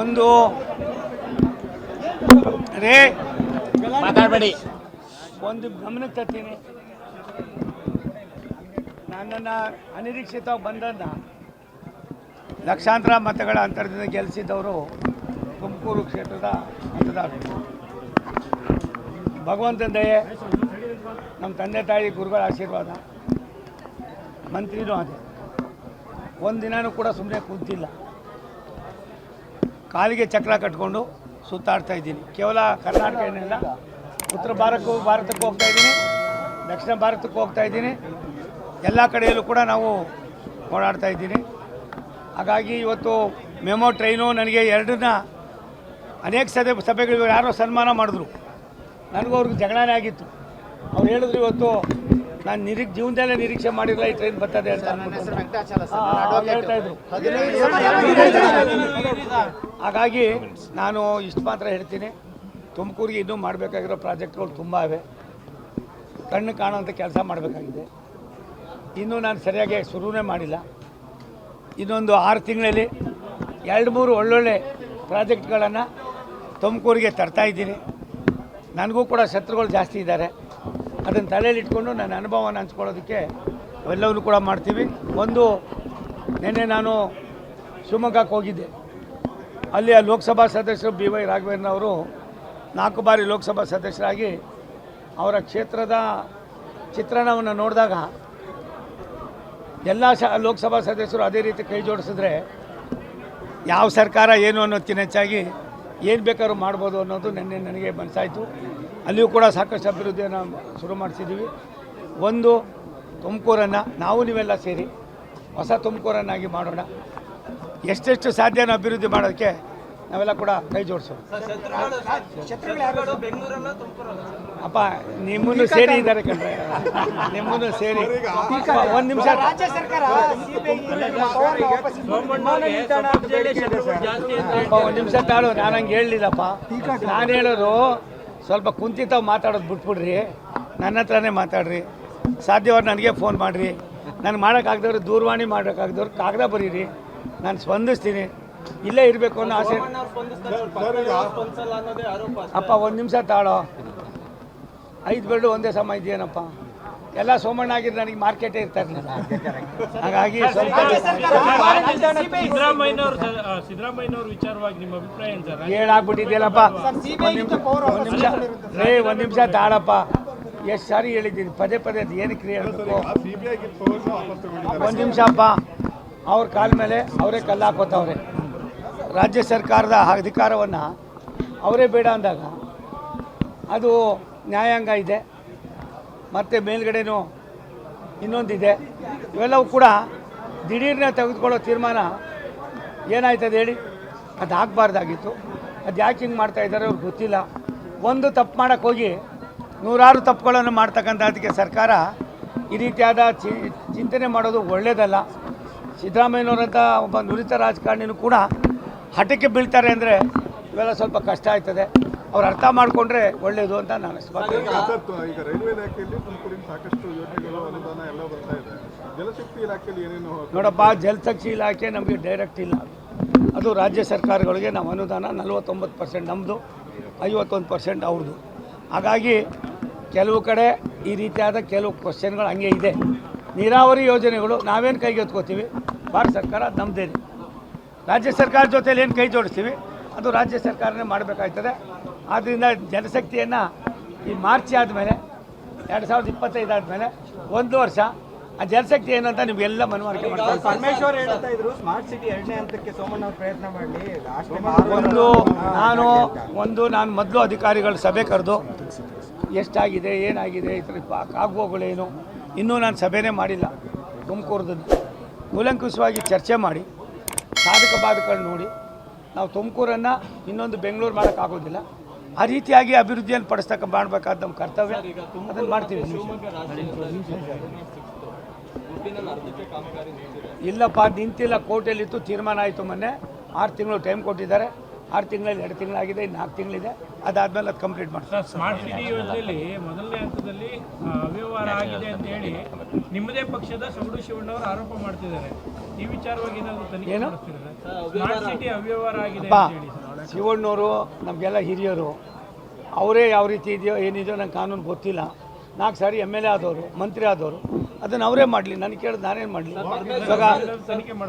ಒಂದು ರೇ ಮಾತಾಡಬೇಡಿ. ಒಂದು ಗಮನಕ್ಕೆ ತರ್ತೀನಿ. ನನ್ನನ್ನು ಅನಿರೀಕ್ಷಿತವಾಗಿ ಬಂದನ್ನ ಲಕ್ಷಾಂತರ ಮತಗಳ ಅಂತರದಿಂದ ಗೆಲ್ಲಿಸಿದವರು ತುಮಕೂರು ಕ್ಷೇತ್ರದ ಮತದಾರರು. ಭಗವಂತನ ದಯೆ ನಮ್ಮ ತಂದೆ ತಾಯಿ ಗುರುಗಳ ಆಶೀರ್ವಾದ ಮಂತ್ರಿನೂ ಅದೇ ಒಂದು ದಿನವೂ ಕೂಡ ಸುಮ್ಮನೆ ಕೂತಿಲ್ಲ. ಕಾಲಿಗೆ ಚಕ್ರ ಕಟ್ಕೊಂಡು ಸುತ್ತಾಡ್ತಾ ಇದ್ದೀನಿ. ಕೇವಲ ಕರ್ನಾಟಕ ಏನಿಲ್ಲ, ಉತ್ತರ ಭಾರತಕ್ಕೂ ಭಾರತಕ್ಕೆ ಹೋಗ್ತಾ ಇದ್ದೀನಿ, ದಕ್ಷಿಣ ಭಾರತಕ್ಕೆ ಹೋಗ್ತಾ ಇದ್ದೀನಿ. ಎಲ್ಲ ಕಡೆಯಲ್ಲೂ ಕೂಡ ನಾವು ಓಡಾಡ್ತಾ ಇದ್ದೀನಿ. ಹಾಗಾಗಿ ಇವತ್ತು ಮೆಮೊ ಟ್ರೈನು ನನಗೆ ಎರಡನ್ನ ಅನೇಕ ಸಭೆ ಸಭೆಗಳು ಯಾರೋ ಸನ್ಮಾನ ಮಾಡಿದ್ರು. ನನಗೂ ಅವ್ರಿಗೆ ಜಗಳನೇ ಆಗಿತ್ತು. ಅವ್ರು ಹೇಳಿದ್ರು ಇವತ್ತು ನಾನು ನಿರೀಕ್ಷೆ ಜೀವನದಲ್ಲೇ ನಿರೀಕ್ಷೆ ಮಾಡಿರಲ್ಲ ಈ ಟ್ರೈನ್ ಬರ್ತದೆ ಅಂತ ಹೇಳ್ತಾ ಇದ್ರು. ಹಾಗಾಗಿ ನಾನು ಇಷ್ಟು ಮಾತ್ರ ಹೇಳ್ತೀನಿ. ತುಮಕೂರಿಗೆ ಇನ್ನೂ ಮಾಡಬೇಕಾಗಿರೋ ಪ್ರಾಜೆಕ್ಟ್ಗಳು ತುಂಬ ಇವೆ. ಕಣ್ಣು ಕಾಣುವಂಥ ಕೆಲಸ ಮಾಡಬೇಕಾಗಿದೆ. ಇನ್ನೂ ನಾನು ಸರಿಯಾಗಿ ಶುರುವೇ ಮಾಡಿಲ್ಲ. ಇನ್ನೊಂದು ಆರು ತಿಂಗಳಲ್ಲಿ ಎರಡು ಮೂರು ಒಳ್ಳೊಳ್ಳೆ ಪ್ರಾಜೆಕ್ಟ್ಗಳನ್ನು ತುಮಕೂರಿಗೆ ತರ್ತಾ ಇದ್ದೀನಿ. ನನಗೂ ಕೂಡ ಶತ್ರುಗಳು ಜಾಸ್ತಿ ಇದ್ದಾರೆ. ಅದನ್ನು ತಲೆಯಲ್ಲಿಟ್ಕೊಂಡು ನನ್ನ ಅನುಭವನ ಹಂಚ್ಕೊಳ್ಳೋದಕ್ಕೆ ಎಲ್ಲವನ್ನೂ ಕೂಡ ಮಾಡ್ತೀವಿ. ಒಂದು, ನಿನ್ನೆ ನಾನು ಶಿವಮೊಗ್ಗಕ್ಕೆ ಹೋಗಿದ್ದೆ. ಅಲ್ಲಿ ಆ ಲೋಕಸಭಾ ಸದಸ್ಯರು ಬಿ ವೈ ರಾಘವೇಂದ್ರ ನಾಲ್ಕು ಬಾರಿ ಲೋಕಸಭಾ ಸದಸ್ಯರಾಗಿ ಅವರ ಕ್ಷೇತ್ರದ ಚಿತ್ರಣವನ್ನು ನೋಡಿದಾಗ ಎಲ್ಲ ಶ, ಲೋಕಸಭಾ ಸದಸ್ಯರು ಅದೇ ರೀತಿ ಕೈ ಜೋಡಿಸಿದ್ರೆ ಯಾವ ಸರ್ಕಾರ ಏನು ಅನ್ನೋದಕ್ಕಿಂತ ಹೆಚ್ಚಾಗಿ ಏನು ಬೇಕಾದ್ರೂ ಮಾಡ್ಬೋದು ಅನ್ನೋದು ನಿನ್ನೆ ನನಗೆ ಮನಸ್ಸಾಯಿತು. ಅಲ್ಲಿಯೂ ಕೂಡ ಸಾಕಷ್ಟು ಅಭಿವೃದ್ಧಿಯನ್ನು ಶುರು ಮಾಡಿಸಿದ್ದೀವಿ ಒಂದು, ತುಮಕೂರನ್ನು ನಾವು ನೀವೆಲ್ಲ ಸೇರಿ ಹೊಸ ತುಮಕೂರನ್ನಾಗಿ ಮಾಡೋಣ. ಎಷ್ಟೆಷ್ಟು ಸಾಧ್ಯನ ಅಭಿವೃದ್ಧಿ ಮಾಡೋದಕ್ಕೆ ನಾವೆಲ್ಲ ಕೂಡ ಕೈ ಜೋಡಿಸೋದು ಅಪ್ಪ ನಿಮ್ಮನ್ನು ಸೇರಿ ಇದ್ದಾರೆ ಕಣ್ರೆ. ನಿಮ್ಮನ್ನು ಸೇರಿ. ಒಂದು ನಿಮಿಷ. ಅಪ್ಪ ಒಂದು ನಿಮಿಷ ತಾಳು ನಾನು ಹಂಗೆ ಹೇಳಲಿಲ್ಲಪ್ಪ. ನಾನು ಹೇಳೋದು ಸ್ವಲ್ಪ ಕುಂತಿತಾವ್ ಮಾತಾಡೋದು ಬಿಟ್ಬಿಡ್ರಿ. ನನ್ನ ಹತ್ರನೇ ಮಾತಾಡ್ರಿ. ಸಾಧ್ಯವಾದ ನನಗೆ ಫೋನ್ ಮಾಡಿರಿ. ನಾನು ಮಾಡೋಕ್ಕಾಗ್ದವ್ರು ದೂರವಾಣಿ ಮಾಡೋಕ್ಕಾಗ್ದವ್ರು ಕಾಗದ ಬರೀರಿ. ನಾನು ಸ್ಪಂದಿಸ್ತೀನಿ. ಇಲ್ಲೇ ಇರಬೇಕು ಅನ್ನೋ ಆಸೆ. ಅಪ್ಪ ಒಂದು ನಿಮಿಷ ತಾಳೋ. ಐದು ಬೆರಳು ಒಂದೇ ಸಮ ಇದೆಯೇನಪ್ಪ ಎಲ್ಲ ಸೋಮಣ್ಣ ಆಗಿದ್ರೆ ನನಗೆ ಮಾರ್ಕೆಟೇ ಇರ್ತಾ ಇರಲಿಲ್ಲ ಹಾಗಾಗಿ ಹೇಳಾಗ್ಬಿಟ್ಟಿದ್ಯಲ್ಲಪ್ಪ ಒಂದು ನಿಮಿಷ ರೇ ಒಂದು ನಿಮಿಷ ತಾಳಪ್ಪ. ಎಷ್ಟು ಸಾರಿ ಹೇಳಿದ್ದೀನಿ. ಪದೇ ಪದೇ ಏನು ಕ್ರಿಯೆ ಹೇಳ್ಬೇಕು? ಒಂದು ನಿಮಿಷ ಅಪ್ಪ. ಅವ್ರ ಕಾಲ ಮೇಲೆ ಅವರೇ ಕಲ್ಲು ಹಾಕೋತವ್ರೆ. ರಾಜ್ಯ ಸರ್ಕಾರದ ಅಧಿಕಾರವನ್ನು ಅವರೇ ಬೇಡ ಅಂದಾಗ ಅದು ನ್ಯಾಯಾಂಗ ಇದೆ, ಮತ್ತು ಮೇಲ್ಗಡೆನೂ ಇನ್ನೊಂದಿದೆ. ಇವೆಲ್ಲವೂ ಕೂಡ ದಿಢೀರ್ನ ತೆಗೆದುಕೊಳ್ಳೋ ತೀರ್ಮಾನ ಏನಾಯ್ತದೆ ಹೇಳಿ? ಅದು ಆಗಬಾರ್ದಾಗಿತ್ತು ಅದು ಯಾಕೆ ಹಿಂಗೆ ಮಾಡ್ತಾ ಇದ್ದಾರೆ ಅವ್ರಿಗೆ ಗೊತ್ತಿಲ್ಲ. ಒಂದು ತಪ್ಪು ಮಾಡೋಕ್ಕೆ ಹೋಗಿ ನೂರಾರು ತಪ್ಪುಗಳನ್ನು ಮಾಡ್ತಕ್ಕಂಥ ಅದಕ್ಕೆ ಸರ್ಕಾರ ಈ ರೀತಿಯಾದ ಚಿಂತನೆ ಮಾಡೋದು ಒಳ್ಳೆಯದಲ್ಲ ಸಿದ್ದರಾಮಯ್ಯನವರಂಥ ಒಬ್ಬ ನುರಿತ ರಾಜಕಾರಣಿನೂ ಕೂಡ ಹಠಕ್ಕೆ ಬೀಳ್ತಾರೆ ಅಂದರೆ ಇವೆಲ್ಲ ಸ್ವಲ್ಪ ಕಷ್ಟ ಆಯ್ತದೆ ಅವ್ರು ಅರ್ಥ ಮಾಡಿಕೊಂಡ್ರೆ ಒಳ್ಳೆಯದು ಅಂತ ನಾನು ಈಗ ರೈಲ್ವೆ ಇಲಾಖೆಯಲ್ಲಿ ತುಮಕೂರಿನ ಸಾಕಷ್ಟು ಯೋಜನೆಗಳು ಅನುದಾನ ಎಲ್ಲ ಬರ್ತಾ ಇದೆ. ಜಲಶಕ್ತಿ ಇಲಾಖೆಯಲ್ಲಿ ಏನೇನು ನೋಡಪ್ಪ ಜಲಶಕ್ತಿ ಇಲಾಖೆ ನಮಗೆ ಡೈರೆಕ್ಟ್ ಇಲ್ಲ. ಅದು ರಾಜ್ಯ ಸರ್ಕಾರಗಳಿಗೆ ನಾವು ಅನುದಾನ ನಲವತ್ತೊಂಬತ್ತು ಪರ್ಸೆಂಟ್ ನಮ್ಮದು ಐವತ್ತೊಂದು ಪರ್ಸೆಂಟ್ ಅವ್ರದ್ದು ಹಾಗಾಗಿ ಕೆಲವು ಕಡೆ ಈ ರೀತಿಯಾದ ಕೆಲವು ಕ್ವಶನ್ಗಳು ಹಂಗೆ ಇದೆ. ನೀರಾವರಿ ಯೋಜನೆಗಳು ನಾವೇನು ಕೈಗೆ ಎತ್ಕೋತೀವಿ ಭಾರತ ಸರ್ಕಾರ ನಮ್ಮದೇ ರಾಜ್ಯ ಸರ್ಕಾರ ಜೊತೆಲಿ ಏನು ಕೈ ಜೋಡಿಸ್ತೀವಿ ಅದು ರಾಜ್ಯ ಸರ್ಕಾರನೇ ಮಾಡಬೇಕಾಗ್ತದೆ ಆದ್ದರಿಂದ ಜನಶಕ್ತಿಯನ್ನು ಈ ಮಾರ್ಚ್ ಆದಮೇಲೆ ಎರಡು ಸಾವಿರದ ಇಪ್ಪತ್ತೈದು ಆದಮೇಲೆ ಒಂದು ವರ್ಷ ಆ ಜನಶಕ್ತಿ ಏನು ಅಂತ ನೀವೆಲ್ಲ ಮನವರಿಕೆ ಮಾಡ್ತಾರೆ ಪರಮೇಶ್ವರ್ ಹೇಳ್ತಾ ಇದ್ರು ಸ್ಮಾರ್ಟ್ ಸಿಟಿ ಎರಡನೇ ಹಂತಕ್ಕೆ ಸೋಮಣ್ಣ ಪ್ರಯತ್ನ ಮಾಡಲಿ ಒಂದು ನಾನು ಒಂದು ನಾನು ಮೊದಲು ಅಧಿಕಾರಿಗಳ ಸಭೆ ಕರೆದು ಎಷ್ಟಾಗಿದೆ ಏನಾಗಿದೆ ಈ ಥರ ಕಾಗುವಗಳೇನು ಇನ್ನೂ ನಾನು ಸಭೆನೇ ಮಾಡಿಲ್ಲ. ತುಮಕೂರದನ್ನು ಕೂಲಂಕುಷವಾಗಿ ಚರ್ಚೆ ಮಾಡಿ ಸಾಧಕ ಬಾಧಕಗಳು ನೋಡಿ ನಾವು ತುಮಕೂರನ್ನು ಇನ್ನೊಂದು ಬೆಂಗಳೂರು ಮಾಡೋಕ್ಕಾಗೋದಿಲ್ಲ ಆ ರೀತಿಯಾಗಿ ಅಭಿವೃದ್ಧಿಯನ್ನು ಪಡಿಸ್ತಕ್ಕ ಮಾಡಬೇಕಾದ ನಮ್ಮ ಕರ್ತವ್ಯ. ಅದನ್ನು ಮಾಡ್ತೀವಿ. ಇಲ್ಲಪ್ಪ ನಿಂತಿಲ್ಲ ಕೋರ್ಟಲ್ಲಿತ್ತು ತೀರ್ಮಾನ ಆಯಿತು ಮೊನ್ನೆ. ಆರು ತಿಂಗಳು ಟೈಮ್ ಕೊಟ್ಟಿದ್ದಾರೆ. ಆರು ತಿಂಗಳಲ್ಲಿ ಎರಡು ತಿಂಗಳಾಗಿದೆ ಇನ್ನು ನಾಲ್ಕು ತಿಂಗಳಿದೆ. ಅದಾದ್ಮೇಲೆ ಅದು ಕಂಪ್ಲೀಟ್ ಮಾಡ್ತಾರೆ ಸ್ಮಾರ್ಟ್ ಸಿಟಿ ಯೋಜನೆಯಲ್ಲಿ ಮೊದಲನೇ ಹಂತದಲ್ಲಿ ಅವ್ಯವಹಾರ ಆಗಿದೆ ಅಂತ ಹೇಳಿ ನಿಮ್ಮದೇ ಪಕ್ಷದ ಸೊಗಡು ಶಿವಣ್ಣವರು ಆರೋಪ ಮಾಡ್ತಿದ್ದಾರೆ. ಈ ವಿಚಾರವಾಗಿ ಏನಾದರೂ ತನಿಖೆ ಏನು? ಸ್ಮಾರ್ಟ್ ಸಿಟಿ ಅವ್ಯವಹಾರ ಆಗಿದೆ ಅಂತ ಹೇಳಿ ಶಿವಣ್ಣವರು ನಮಗೆಲ್ಲ ಹಿರಿಯರು ಅವರೇ ಯಾವ ರೀತಿ ಇದೆಯೋ ಏನಿದೆಯೋ ನಂಗೆ ಕಾನೂನು ಗೊತ್ತಿಲ್ಲ. ನಾಲ್ಕು ಸಾರಿ ಎಂ ಎಲ್ ಎ ಆದವರು ಮಂತ್ರಿ ಆದವರು ಅದನ್ನು ಅವರೇ ಮಾಡಲಿ. ನನಗೆ ಕೇಳಿದ್ರೆ ನಾನೇನು ಮಾಡಲಿ? ಇವಾಗ